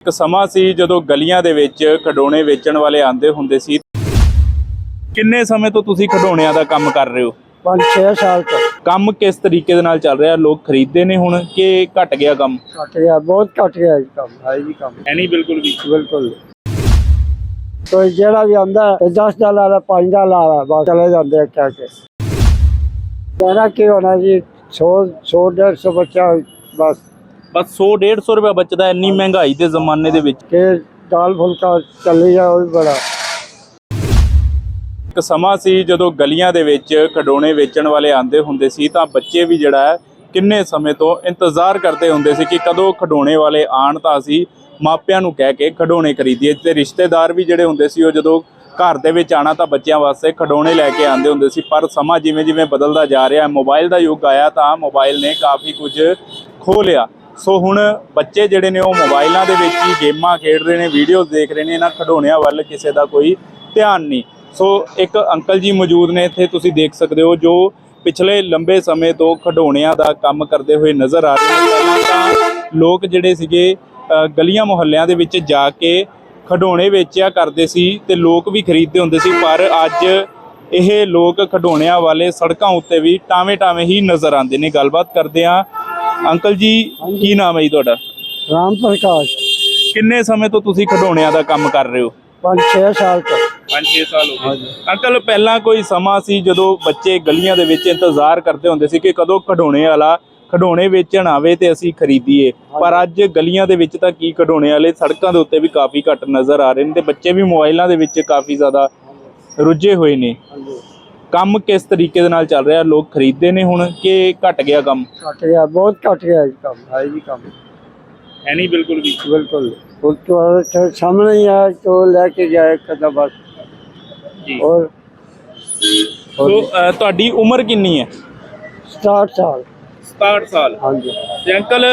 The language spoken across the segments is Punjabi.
ਇੱਕ ਸਮਾਂ ਸੀ ਜਦੋਂ ਗਲੀਆਂ ਦੇ ਵਿੱਚ ਖਡੋਣੇ ਵੇਚਣ ਵਾਲੇ ਆਂਦੇ ਹੁੰਦੇ ਸੀ। ਕਿੰਨੇ ਸਮੇਂ ਤੋਂ ਤੁਸੀਂ ਖਡੋਣਿਆਂ ਦਾ ਕੰਮ ਕਰ ਰਹੇ ਹੋ? ਪੰਜ ਛੇ ਸਾਲ ਤੋਂ। ਕੰਮ ਕਿਸ ਤਰੀਕੇ ਦੇ ਨਾਲ ਚੱਲ ਰਿਹਾ? ਲੋਕ ਖਰੀਦਦੇ ਨੇ ਹੁਣ ਕਿ ਘਟ ਗਿਆ ਕੰਮ? ਘਟ ਗਿਆ ਬਹੁਤ ਘਟ ਗਿਆ ਜੀ ਕੰਮ ਹੈ ਜੀ ਕੰਮ। ਹੈ ਨਹੀਂ ਬਿਲਕੁਲ ਵੀ। ਬਿਲਕੁਲ। ਕੋਈ ਜਿਹੜਾ ਵੀ ਆਂਦਾ 10 ਦਾ ਲਾ ਲਾ 5 ਦਾ ਲਾ ਲਾ ਬਸ ਚਲੇ ਜਾਂਦੇ ਆ ਕਹਿ ਕੇ। ਕਹਿਣਾ ਕੀ ਹੋਣਾ ਜੀ 100 100 150 ਬੱਚਾ ਬਸ। ਬਸ 100 150 ਰੁਪਏ ਬਚਦਾ ਇੰਨੀ ਮਹਿੰਗਾਈ ਦੇ ਜ਼ਮਾਨੇ ਦੇ ਵਿੱਚ। ਕਿ ਦਾਲ ਫੁਲਕਾ ਚੱਲੀ ਜਾ ਉਹ ਵੀ ਬੜਾ। ਇੱਕ ਸਮਾਂ ਸੀ ਜਦੋਂ ਗਲੀਆਂ ਦੇ ਵਿੱਚ ਖਡੋਣੇ ਵੇਚਣ ਵਾਲੇ ਆਂਦੇ ਹੁੰਦੇ ਸੀ ਤਾਂ ਬੱਚੇ ਵੀ ਜਿਹੜਾ ਹੈ ਕਿੰਨੇ ਸਮੇਂ ਤੋਂ ਇੰਤਜ਼ਾਰ ਕਰਦੇ ਹੁੰਦੇ ਸੀ ਕਿ ਕਦੋਂ ਖਡੋਣੇ ਵਾਲੇ ਆਣ ਤਾਂ ਅਸੀਂ ਮਾਪਿਆਂ ਨੂੰ ਕਹਿ ਕੇ ਖਡੋਣੇ ਖਰੀਦੀਏ। ਤੇ ਰਿਸ਼ਤੇਦਾਰ ਵੀ ਜਿਹੜੇ ਹੁੰਦੇ ਸੀ ਉਹ ਜਦੋਂ ਘਰ ਦੇ ਵਿੱਚ ਆਣਾ ਤਾਂ ਬੱਚਿਆਂ ਵਾਸਤੇ ਖਡੋਣੇ ਲੈ ਕੇ ਆਂਦੇ ਹੁੰਦੇ ਸੀ। ਪਰ ਸਮਾਂ ਜਿਵੇਂ ਜਿਵੇਂ ਬਦਲਦਾ ਜਾ ਰਿਹਾ ਹੈ ਮੋਬਾਈਲ ਦਾ ਯੁੱਗ ਆਇਆ ਤਾਂ ਮੋਬਾਈਲ ਨੇ ਕਾਫੀ ਕੁਝ ਖੋਹ ਲਿਆ। ਸੋ ਹੁਣ ਬੱਚੇ ਜਿਹੜੇ ਨੇ ਉਹ ਮੋਬਾਈਲਾਂ ਦੇ ਵਿੱਚ ਹੀ ਗੇਮਾਂ ਖੇਡ ਰਹੇ ਨੇ ਵੀਡੀਓਜ਼ ਦੇਖ ਰਹੇ ਨੇ, ਇਹਨਾਂ ਖਡੋਣਿਆਂ ਵੱਲ ਕਿਸੇ ਦਾ ਕੋਈ ਧਿਆਨ ਨਹੀਂ। ਸੋ ਇੱਕ ਅੰਕਲ ਜੀ ਮੌਜੂਦ ਨੇ, ਇੱਥੇ ਤੁਸੀਂ ਦੇਖ ਸਕਦੇ ਹੋ ਜੋ ਪਿਛਲੇ ਲੰਬੇ ਸਮੇਂ ਤੋਂ ਖਡੋਣਿਆਂ ਦਾ ਕੰਮ ਕਰਦੇ ਹੋਏ ਨਜ਼ਰ ਆ ਰਹੇ ਨੇ। ਪਹਿਲਾਂ ਤਾਂ ਲੋਕ ਜਿਹੜੇ ਸੀਗੇ ਗਲੀਆਂ ਮੁਹੱਲਿਆਂ ਦੇ ਵਿੱਚ ਜਾ ਕੇ ਖਡੋਣੇ ਵੇਚਿਆ ਕਰਦੇ ਸੀ ਤੇ ਲੋਕ ਵੀ ਖਰੀਦਦੇ ਹੁੰਦੇ ਸੀ, ਪਰ ਅੱਜ ਇਹ ਲੋਕ ਖਡੋਣਿਆਂ ਵਾਲੇ ਸੜਕਾਂ ਉੱਤੇ ਵੀ ਟਾਵੇਂ ਟਾਵੇਂ ਹੀ ਨਜ਼ਰ ਆਉਂਦੇ ਨੇ। ਗੱਲਬਾਤ ਕਰਦੇ ਆ ਅੰਕਲ ਜੀ ਕੀ ਨਾਮ ਹੈ ਜੀ ਤੁਹਾਡਾ? ਰਾਮ ਪ੍ਰਕਾਸ਼। ਕਿੰਨੇ ਸਮੇਂ ਤੋਂ ਤੁਸੀਂ ਖਡੋਣਿਆਂ ਦਾ ਕੰਮ ਕਰ ਰਹੇ ਹੋ? ਪੰਜ ਛੇ ਸਾਲ ਤੋਂ। 5-6 ਸਾਲ ਹੋ ਗਏ। ਅੰਕਲ ਪਹਿਲਾਂ ਕੋਈ ਸਮਾਂ ਸੀ ਜਦੋਂ ਬੱਚੇ ਗਲੀਆਂ ਦੇ ਵਿੱਚ ਇੰਤਜ਼ਾਰ ਕਰਦੇ ਹੁੰਦੇ ਸੀ ਕਿ ਕਦੋਂ ਖਡੋਣੇ ਵਾਲਾ ਖਡੋਣੇ ਵੇਚਣ ਆਵੇ ਤੇ ਅਸੀਂ ਖਰੀਦੀਏ? ਪਰ ਅੱਜ ਗਲੀਆਂ ਦੇ ਵਿੱਚ ਤਾਂ ਕੀ ਖਡੋਣੇ ਵਾਲੇ ਸੜਕਾਂ ਦੇ ਉੱਤੇ ਵੀ ਕਾਫੀ ਘੱਟ ਨਜ਼ਰ ਆ ਰਹੇ ਨੇ ਤੇ ਬੱਚੇ ਵੀ ਮੋਬਾਈਲਾਂ ਦੇ ਵਿੱਚ ਕਾਫੀ ਜ਼ਿਆਦਾ ਰੁੱਝੇ ਹੋਏ ਨੇ। ਕੰਮ ਕਿਸ ਤਰੀਕੇ ਦੇ ਨਾਲ ਚੱਲ ਰਿਹਾ? ਲੋਕ ਖਰੀਦਦੇ ਨੇ ਹੁਣ ਕਿ ਘਟ ਗਿਆ ਕੰਮ? ਘਟ ਗਿਆ ਬਹੁਤ ਘਟ ਗਿਆ ਜੀ ਕੰਮ ਹੈ ਜੀ ਕੰਮ। ਹੈ ਨਹੀਂ ਬਿਲਕੁਲ ਵੀ? ਬਿਲਕੁਲ। ਉਹ ਤੋਂ ਸਾਹਮਣੇ ਹੀ ਆ ਤੋਂ ਲੈ ਕੇ ਜਾਏ ਕਦਾ ਬਸ। ਜੀ। ਔਰ ਤੁਹਾਡੀ ਉਮਰ ਕਿੰਨੀ ਹੈ? 67 ਸਾਲ। 67 ਸਾਲ। ਹਾਂਜੀ। ਤੇ ਅੰਕਲ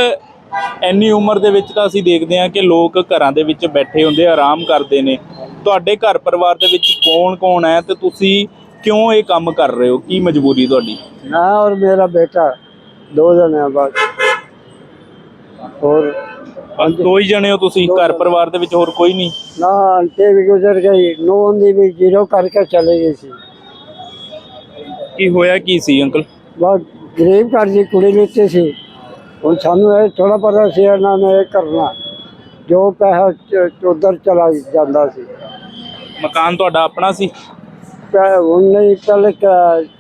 ਇੰਨੀ ਉਮਰ ਦੇ ਵਿੱਚ ਤਾਂ ਅਸੀਂ ਦੇਖਦੇ ਹਾਂ ਕਿ ਲੋਕ ਘਰਾਂ ਦੇ ਵਿੱਚ ਬੈਠੇ ਹੁੰਦੇ ਆਰਾਮ ਕਰਦੇ ਨੇ। ਤੁਹਾਡੇ ਘਰ ਪਰਿਵਾਰ ਦੇ ਵਿੱਚ ਕੌਣ ਕੌਣ ਹੈ? ਤੇ ਤੁਸੀਂ ਕਿਉਂ ਇਹ ਕੰਮ ਕਰ ਰਹੇ ਹੋ ਕੀ ਮਜਬੂਰੀ ਤੁਹਾਡੀ मैं और मेरा बेटा दो जने हैं बस और ਬਸ ਦੋ ਹੀ ਜਣੇ ਹੋ ਤੁਸੀਂ ਘਰ ਪਰਿਵਾਰ ਦੇ ਵਿੱਚ ਹੋਰ ਕੋਈ ਨਹੀਂ ना आंटी भी गुजर गई नौ दी भी जीरो करके चली गई थी ਕੀ ਹੋਇਆ ਕੀ ਸੀ ਅੰਕਲ बहुत गरीब घर की कुड़ी लीती सी ਹੁਣ ਸਾਨੂੰ ਇਹ ਥੋੜਾ ਪਤਾ ਸੀ ਇਹਨਾਂ ਨੇ ਇਹ ਕਰਨਾ ਜੋ ਪੈਸਾ ਚ- ਉਧਰ ਚਲਾ ਜਾਂਦਾ ਸੀ ਮਕਾਨ ਤੁਹਾਡਾ ਆਪਣਾ ਸੀ ਹੁਣ ਨਹੀਂ ਪਹਿਲੇ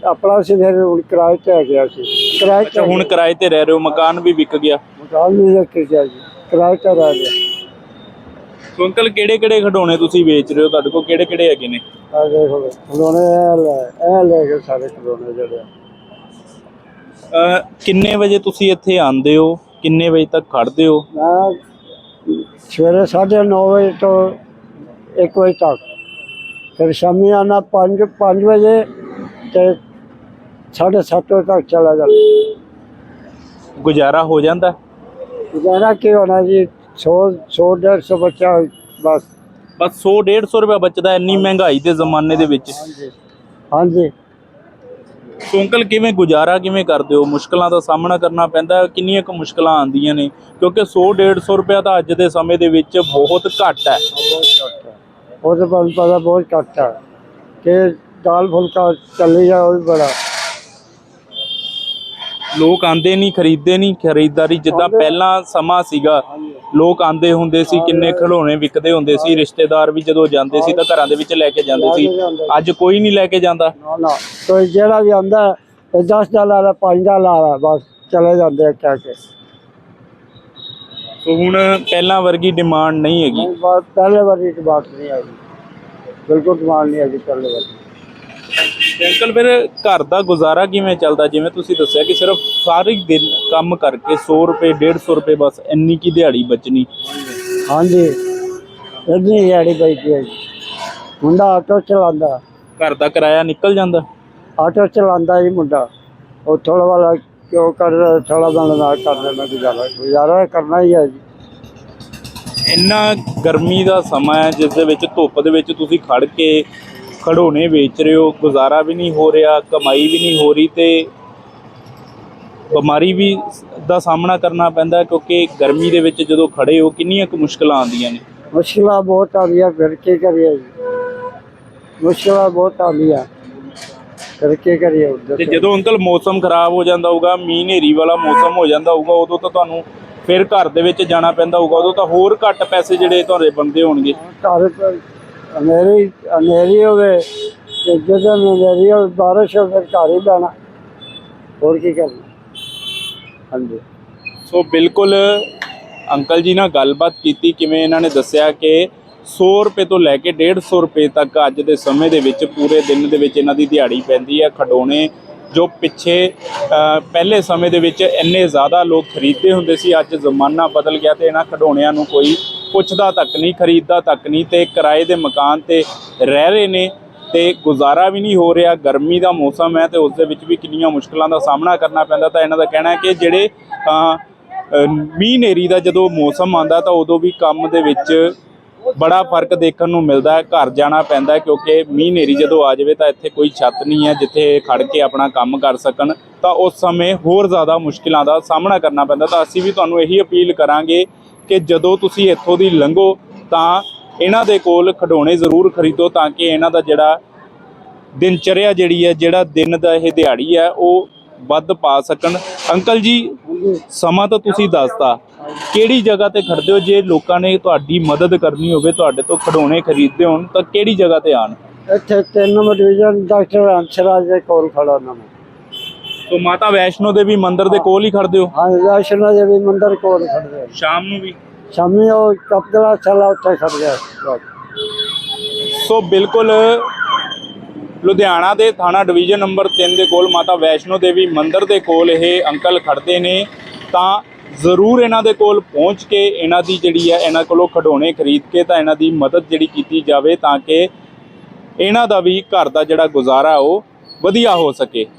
ਆਪਣਾ ਸੀ ਫਿਰ ਹੁਣ ਕਿਰਾਏ ਤੇ ਆ ਗਿਆ ਸੀ। ਕਿਰਾਏ ਅੱਛਾ ਤੇ ਹੁਣ ਕਿਰਾਏ ਤੇ ਰਹਿ ਰਹੇ ਹੋ ਮਕਾਨ ਵੀ ਵਿਕ ਗਿਆ। ਮਕਾਨ ਨਹੀਂ ਰੱਖ ਗਿਆ ਜੀ ਕਿਰਾਏ ਤੇ ਰਹਿ ਗਿਆ। ਸੋ ਅੰਕਲ ਕਿਹੜੇ-ਕਿਹੜੇ ਖਿਡੌਣੇ ਤੁਸੀਂ ਵੇਚ ਰਹੇ ਹੋ? ਤੁਹਾਡੇ ਕੋਲ ਕਿਹੜੇ-ਕਿਹੜੇ ਹੈਗੇ ਨੇ? ਆ ਦੇਖੋ ਖਿਡੌਣੇ ਇਹ ਲੈ ਇਹ ਲੈ ਕੇ ਸਾਰੇ ਖਿਡੌਣੇ ਜਿਹੜੇ ਅ, ਕਿੰਨੇ ਵਜੇ ਤੁਸੀਂ ਇੱਥੇ ਆਉਂਦੇ ਹੋ? ਕਿੰਨੇ ਵਜੇ ਤੱਕ ਖੜਦੇ ਹੋ? ਮੈਂ ਸਵੇਰੇ 9:30 ਵਜੇ ਤੋਂ 1 ਵਜੇ ਤੱਕ। ਫਿਰ ਸ਼ਾਮੀ ਆਣਾ 5 5 ਵਜੇ ਤੇ 7:30 ਵਜੇ ਤੱਕ ਚਲਾ ਜਾਂਦਾ। ਗੁਜ਼ਾਰਾ ਹੋ ਜਾਂਦਾ? ਗੁਜ਼ਾਰਾ ਕੀ ਹੋਣਾ ਜੀ? 100 100 150 ਬੱਚਾ ਬਸ। ਬਸ 100 150 ਰੁਪਏ ਬਚਦਾ ਇੰਨੀ ਮਹਿੰਗਾਈ ਦੇ ਜ਼ਮਾਨੇ ਦੇ ਵਿੱਚ। ਹਾਂਜੀ ਹਾਂਜੀ। ਅੰਕਲ ਕਿਵੇਂ ਗੁਜ਼ਾਰਾ ਕਿਵੇਂ ਕਰਦੇ ਹੋ? ਮੁਸ਼ਕਲਾਂ ਦਾ ਸਾਹਮਣਾ ਕਰਨਾ ਪੈਂਦਾ? ਕਿੰਨੀਆਂ ਕੁ ਮੁਸ਼ਕਲਾਂ ਆਉਂਦੀਆਂ ਨੇ? ਕਿਉਂਕਿ 100 150 ਰੁਪਏ ਤਾਂ ਅੱਜ ਦੇ ਸਮੇਂ ਦੇ ਵਿੱਚ ਬਹੁਤ ਘੱਟ ਹੈ। ਬਹੁਤ ਘੱਟ ਹੈ ਉਹ ਤਾਂ ਤੁਹਾਨੂੰ ਪਤਾ ਬਹੁਤ ਘੱਟ ਹੈ ਕਿ ਦਾਲ ਫੁਲਕਾ ਚੱਲੀ ਜਾ ਉਹ ਵੀ ਬੜਾ। ਲੋਕ ਆਂਦੇ ਨਹੀਂ ਖਰੀਦਦੇ ਨਹੀਂ ਖਰੀਦਦਾਰੀ ਜਿੱਦਾਂ ਪਹਿਲਾਂ ਸਮਾਂ ਸੀਗਾ ਲੋਕ ਆਂਦੇ ਹੁੰਦੇ ਸੀ ਕਿੰਨੇ ਖਿਡੌਣੇ ਵਿਕਦੇ ਹੁੰਦੇ ਸੀ। ਰਿਸ਼ਤੇਦਾਰ ਵੀ ਜਦੋਂ ਜਾਂਦੇ ਸੀ ਤਾਂ ਘਰਾਂ ਦੇ ਵਿੱਚ ਲੈ ਕੇ ਜਾਂਦੇ ਸੀ। ਅੱਜ ਕੋਈ ਨਹੀਂ ਲੈ ਕੇ ਜਾਂਦਾ। ਨਾ ਨਾ। ਕੋਈ ਜਿਹੜਾ ਵੀ ਆਂਦਾ 10 ਦਾ ਲਾ ਲਾ 5 ਦਾ ਲਾ ਲਾ ਬਸ ਚਲੇ ਜਾਂਦੇ ਆ ਕਹਿ ਕੇ। ਹੁਣ ਪਹਿਲਾਂ ਵਰਗੀ ਡਿਮਾਂਡ ਨਹੀਂ ਹੈਗੀ। ਬਾਤ ਪਹਿਲੇ ਵਾਰੀ ਦੀ ਬਾਤ ਨਹੀਂ ਆਈ। ਬਿਲਕੁਲ ਡਿਮਾਂਡ ਨਹੀਂ ਆਈ ਪਹਿਲੇ ਵਾਰੀ ਤੇ ਅੰਕਲ ਫਿਰ ਘਰ ਦਾ ਗੁਜ਼ਾਰਾ ਕਿਵੇਂ ਚੱਲਦਾ? ਜਿਵੇਂ ਤੁਸੀਂ ਦੱਸਿਆ ਕਿ ਸਿਰਫ ਸਾਰੇ ਦਿਨ ਕੰਮ ਕਰਕੇ 100 ਰੁਪਏ 150 ਰੁਪਏ ਬਸ ਇੰਨੀ ਕੀ ਦਿਹਾੜੀ ਬਚਣੀ। ਹਾਂਜੀ। ਇੰਨੀ ਦਿਹਾੜੀ ਬੈਠੀ ਹੈ ਜੀ। ਮੁੰਡਾ ਆਟੋ ਚਲਾਉਂਦਾ। ਘਰ ਦਾ ਕਿਰਾਇਆ ਨਿਕਲ ਜਾਂਦਾ? ਆਟੋ ਚਲਾਉਂਦਾ ਜੀ ਮੁੰਡਾ। ਉਹ ਥੋੜਾ ਵਾਲਾ ਕਿਉਂ ਕਰਦਾ ਥੋੜਾ ਬਣਾ ਨਾ ਕਰ ਲੈਣਾ ਗੁਜ਼ਾਰਾ ਗੁਜ਼ਾਰਾ ਕਰਨਾ ਹੀ ਹੈ ਜੀ। ਇੰਨਾ ਗਰਮੀ ਦਾ ਸਮਾਂ ਹੈ ਜਿਸ ਦੇ ਵਿੱਚ ਧੁੱਪ ਦੇ ਵਿੱਚ ਤੁਸੀਂ ਖੜ ਕੇ ਖੜੋਣੇ ਵੇਚ ਰਹੇ ਹੋ ਗੁਜ਼ਾਰਾ ਵੀ ਨਹੀਂ ਹੋ ਰਿਹਾ ਕਮਾਈ ਵੀ ਨਹੀਂ ਹੋ ਰਹੀ ਤੇ ਬਿਮਾਰੀ ਵੀ ਦਾ ਸਾਹਮਣਾ ਕਰਨਾ ਪੈਂਦਾ ਕਿਉਂਕਿ ਗਰਮੀ ਦੇ ਵਿੱਚ ਜਦੋਂ ਖੜੇ ਹੋ ਕਿੰਨੀਆਂ ਕੁ ਮੁਸ਼ਕਲਾਂ ਆਉਂਦੀਆਂ ਨੇ? ਮੁਸ਼ਕਿਲਾਂ ਬਹੁਤ ਆਉਂਦੀਆਂ ਫਿਰ ਕੀ ਕਰੀਏ ਜੀ? ਮੁਸ਼ਕਿਲਾਂ ਬਹੁਤ ਆਉਂਦੀਆਂ। ਫਿਰ ਕੀ ਕਰੀਏ ਤੇ ਦੱਸੋ। ਜਦੋਂ ਅੰਕਲ ਮੌਸਮ ਖਰਾਬ ਹੋ ਜਾਂਦਾ ਹੋਊਗਾ ਮੀਂਹ ਹਨੇਰੀ ਵਾਲਾ ਮੌਸਮ ਹੋ ਜਾਂਦਾ ਹੋਊਗਾ ਉਦੋਂ ਤਾਂ ਤੁਹਾਨੂੰ ਫਿਰ ਘਰ ਦੇ ਵਿੱਚ ਜਾਣਾ ਪੈਂਦਾ ਹੋਊਗਾ ਉਦੋਂ ਤਾਂ ਹੋਰ ਘੱਟ ਪੈਸੇ ਜਿਹੜੇ ਤੁਹਾਡੇ ਬੰਦੇ ਹੋਣਗੇ। ਘਰ ਹੋਵੇ ਤੇ ਜਦੋਂ ਹੋਵੇ ਬਾਰਿਸ਼ ਹੋਵੇ ਫਿਰ ਘਰ ਹੀ ਬਹਿਣਾ। ਹੋਰ ਕੀ ਕਰਨਾ? ਹਾਂਜੀ। ਸੋ ਬਿਲਕੁਲ ਅੰਕਲ ਜੀ ਨਾਲ ਗੱਲਬਾਤ ਕੀਤੀ ਕਿਵੇਂ ਇਹਨਾਂ ਨੇ ਦੱਸਿਆ ਕਿ 100 ਰੁਪਏ ਤੋਂ ਲੈ ਕੇ 150 ਰੁਪਏ ਤੱਕ ਅੱਜ ਦੇ ਸਮੇਂ ਦੇ ਵਿੱਚ ਪੂਰੇ ਦਿਨ ਦੇ ਵਿੱਚ ਇਹਨਾਂ ਦੀ ਦਿਹਾੜੀ ਪੈਂਦੀ ਹੈ। ਖਡੋਣੇ ਜੋ ਪਿੱਛੇ ਪਹਿਲੇ ਸਮੇਂ ਦੇ ਵਿੱਚ ਇੰਨੇ ਜ਼ਿਆਦਾ ਲੋਕ ਖਰੀਦਦੇ ਹੁੰਦੇ ਸੀ, ਅੱਜ ਜ਼ਮਾਨਾ ਬਦਲ ਗਿਆ ਤੇ ਇਹਨਾਂ ਖਡੋਣਿਆਂ ਨੂੰ ਕੋਈ ਪੁੱਛਦਾ ਤੱਕ ਨਹੀਂ, ਖਰੀਦਦਾ ਤੱਕ ਨਹੀਂ ਤੇ ਕਿਰਾਏ ਦੇ ਮਕਾਨ ਤੇ ਰਹਿ ਰਹੇ ਨੇ ਤੇ ਗੁਜ਼ਾਰਾ ਵੀ ਨਹੀਂ ਹੋ ਰਿਹਾ। ਗਰਮੀ ਦਾ ਮੌਸਮ ਹੈ ਤੇ ਉਸ ਦੇ ਵਿੱਚ ਵੀ ਕਿੰਨੀਆਂ ਮੁਸ਼ਕਲਾਂ ਦਾ ਸਾਹਮਣਾ ਕਰਨਾ ਪੈਂਦਾ ਤਾਂ ਇਹਨਾਂ ਦਾ ਕਹਿਣਾ ਹੈ ਕਿ ਜਿਹੜੇ ਮੀਂਹ ਨੇਰੀ ਦਾ ਜਦੋਂ ਮੌਸਮ ਆਉਂਦਾ ਤਾਂ ਉਦੋਂ ਵੀ ਕੰਮ ਦੇ ਵਿੱਚ ਬੜਾ ਫ਼ਰਕ ਦੇਖਣ ਨੂੰ ਮਿਲਦਾ ਹੈ, ਘਰ ਜਾਣਾ ਪੈਂਦਾ ਕਿਉਂਕਿ ਮੀਂਹ ਨੇਰੀ ਜਦੋਂ ਆ ਜਾਵੇ ਤਾਂ ਇੱਥੇ ਕੋਈ ਛੱਤ ਨਹੀਂ ਹੈ, ਜਿੱਥੇ ਇਹ ਖੜ ਕੇ ਆਪਣਾ ਕੰਮ ਕਰ ਸਕਣ, ਤਾਂ ਉਸ ਸਮੇਂ ਹੋਰ ਜ਼ਿਆਦਾ ਮੁਸ਼ਕਿਲਾਂ ਦਾ ਸਾਹਮਣਾ ਕਰਨਾ ਪੈਂਦਾ। ਤਾਂ ਅਸੀਂ ਵੀ ਤੁਹਾਨੂੰ ਇਹੀ ਅਪੀਲ ਕਰਾਂਗੇ ਕਿ ਜਦੋਂ ਤੁਸੀਂ ਇੱਥੋਂ ਦੀ ਲੰਘੋ, ਤਾਂ ਇਹਨਾਂ ਦੇ ਕੋਲ ਖਡੋਣੇ ਜ਼ਰੂਰ ਖਰੀਦੋ, ਤਾਂ ਕਿ ਇਹਨਾਂ ਦਾ ਜਿਹੜਾ ਦਿਨਚਰਿਆ ਜਿਹੜੀ ਹੈ, ਜਿਹੜਾ ਦਿਨ ਦਾ ਇਹ ਦਿਹਾੜੀ ਹੈ, ਉਹ ਵੱਧ ਪਾ ਸਕਣ। ਅੰਕਲ ਜੀ ਸਮਾਂ ਤਾਂ ਤੁਸੀਂ ਦੱਸਤਾ। ਕਿਹੜੀ ਜਗ੍ਹਾ ਤੇ ਖੜਦੇ ਹੋ? ਜੇ ਲੋਕਾਂ ਨੇ ਤੁਹਾਡੀ ਮਦਦ ਕਰਨੀ ਹੋਵੇ ਤੁਹਾਡੇ ਤੋਂ ਖਡੋਣੇ ਖਰੀਦਦੇ ਹੋਣ ਤਾਂ ਕਿਹੜੀ ਜਗ੍ਹਾ ਤੇ ਆਣ ਇੱਥੇ ਤਿੰਨ ਨੰਬਰ ਡਿਵੀਜ਼ਨ ਡਾਕਟਰ ਹੰਸਰਾਜ ਦੇ ਕੋਲ ਖੜਾ ਨਾ ਸੋ ਮਾਤਾ ਵੈਸ਼ਨੋ ਦੇਵੀ ਮੰਦਿਰ ਦੇ ਕੋਲ ਹੀ ਖੜਦੇ ਹੋ? ਹਾਂ ਵੈਸ਼ਨੋ ਦੇਵੀ ਮੰਦਿਰ ਕੋਲ ਖੜਦੇ ਆ। ਸ਼ਾਮ ਨੂੰ ਵੀ? ਸ਼ਾਮੀ ਉਹ ਕਪਦਲਾ ਚਲਾ ਉੱਥੇ ਖੜ ਗਿਆ। ਸੋ ਬਿਲਕੁਲ ਲੁਧਿਆਣਾ ਦੇ ਥਾਣਾ ਡਿਵੀਜ਼ਨ ਨੰਬਰ 3 ਦੇ ਕੋਲ ਮਾਤਾ ਵੈਸ਼ਨੋ ਦੇਵੀ ਮੰਦਿਰ ਦੇ ਕੋਲ ਇਹ ਅੰਕਲ ਖੜਦੇ ਨੇ, ਤਾਂ ਜ਼ਰੂਰ ਇਹਨਾਂ ਦੇ ਕੋਲ ਪਹੁੰਚ ਕੇ ਇਹਨਾਂ ਦੀ ਜਿਹੜੀ ਹੈ, ਇਹਨਾਂ ਕੋਲੋਂ ਖਡੋਣੇ ਖਰੀਦ ਕੇ ਤਾਂ ਇਹਨਾਂ ਦੀ ਮਦਦ ਜਿਹੜੀ ਕੀਤੀ ਜਾਵੇ ਤਾਂ ਕਿ ਇਹਨਾਂ ਦਾ ਵੀ ਘਰ ਦਾ ਜਿਹੜਾ ਗੁਜ਼ਾਰਾ ਉਹ ਵਧੀਆ ਹੋ ਸਕੇ।